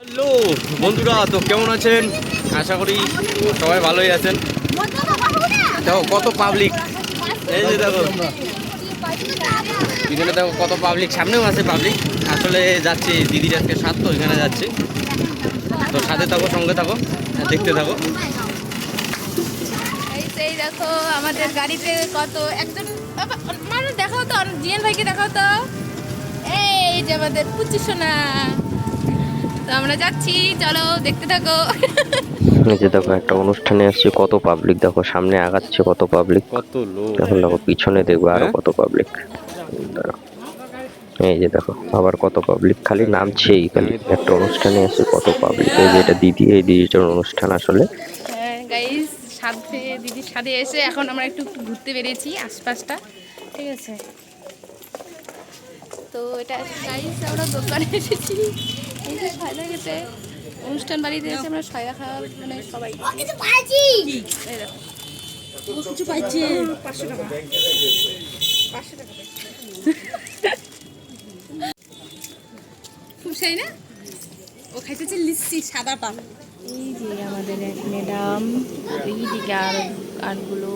Hello, বন্ধুরা, তো কেমন আছেন? আশা করি সবাই ভালোই আছেন। দেখো, কত পাবলিক এই যে দেখো। পিছনে দেখো, কত পাবলিক সামনেও আছে পাবলিক আসলে যাচ্ছে, দিদির আজকে সাত, তো এখানে যাচ্ছি। তো সাথে থাকো, সঙ্গে থাকো দেখতে থাকো। এই দেখো, আমাদের গাড়িতে কত, একজন মানে দেখাও তো জিয়ান ভাইকে দেখাও তো। এই যে আমাদের পুচি সোনা। তো আমরা যাচ্ছি চলো দেখতে থাকো। এই যে দেখো একটা অনুষ্ঠানে আসছে কত পাবলিক দেখো সামনে আগাচ্ছে কত পাবলিক কত লোক। এখন দেখো পিছনে দেখব আরও হ্যাঁ? কত পাবলিক এই যে দেখো আবার কত পাবলিক খালি নামছেই খালি। একটা অনুষ্ঠানে আসছে কত পাবলিক এই যে এটা দিদি এই দিদিটার অনুষ্ঠান আসলে। হ্যাঁ গাইস সাথে দিদির সাথে এসে এখন আমরা একটু একটু ঘুরতে বেরিয়েছি আশপাশটা। ঠিক আছে? তো এটা গাইস আমরা দোকানে এসেছি। এই যে সয়দা খেতে। অনুষ্ঠান বাড়িতে এসে আমরা সয়দা খাওয়া মানে সবাই। এই দেখো। খুব সেই না? ও খাইতেছে লিচি সাদা সাদাটা এই যে আমাদের এক ম্যাডাম এই দিকে আর আরগুলো।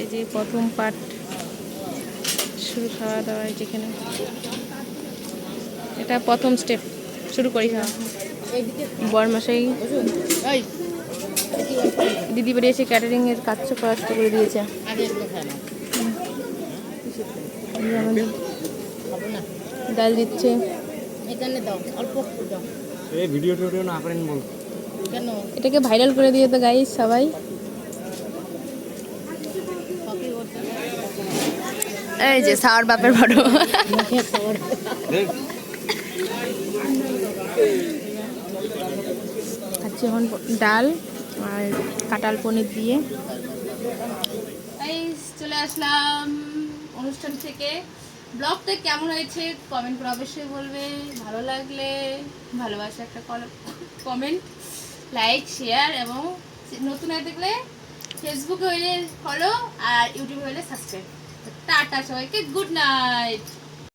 এই যে প্রথম পার্ট শুরু খাওয়া দাওয়া যেখানে এটা প্রথম স্টেপ শুরু করি খাওয়া। বরমাসাই দিদি বাড়ি এসে ক্যাটারিং এর কাজ করা শুরু করে দিয়েছে। ডাল দিচ্ছে। এখানে দাও অল্প দাও। এই ভিডিও টিডিও না করেন এটাকে ভাইরাল করে দিয়ে তো গাইস সবাই। এই যে সাওয়ার বাপের ফটো খাচ্ছি এখন ডাল আর কাঁটাল পনির দিয়ে। চলে আসলাম অনুষ্ঠান থেকে। ব্লগটা কেমন হয়েছে কমেন্ট করে অবশ্যই বলবে। ভালো লাগলে ভালোবাসা একটা কমেন্ট লাইক শেয়ার এবং নতুন হয়ে দেখলে ফেসবুকে হইলে ফলো আর ইউটিউবে হইলে সাবস্ক্রাইব টাটা সবাইকে গুড নাইট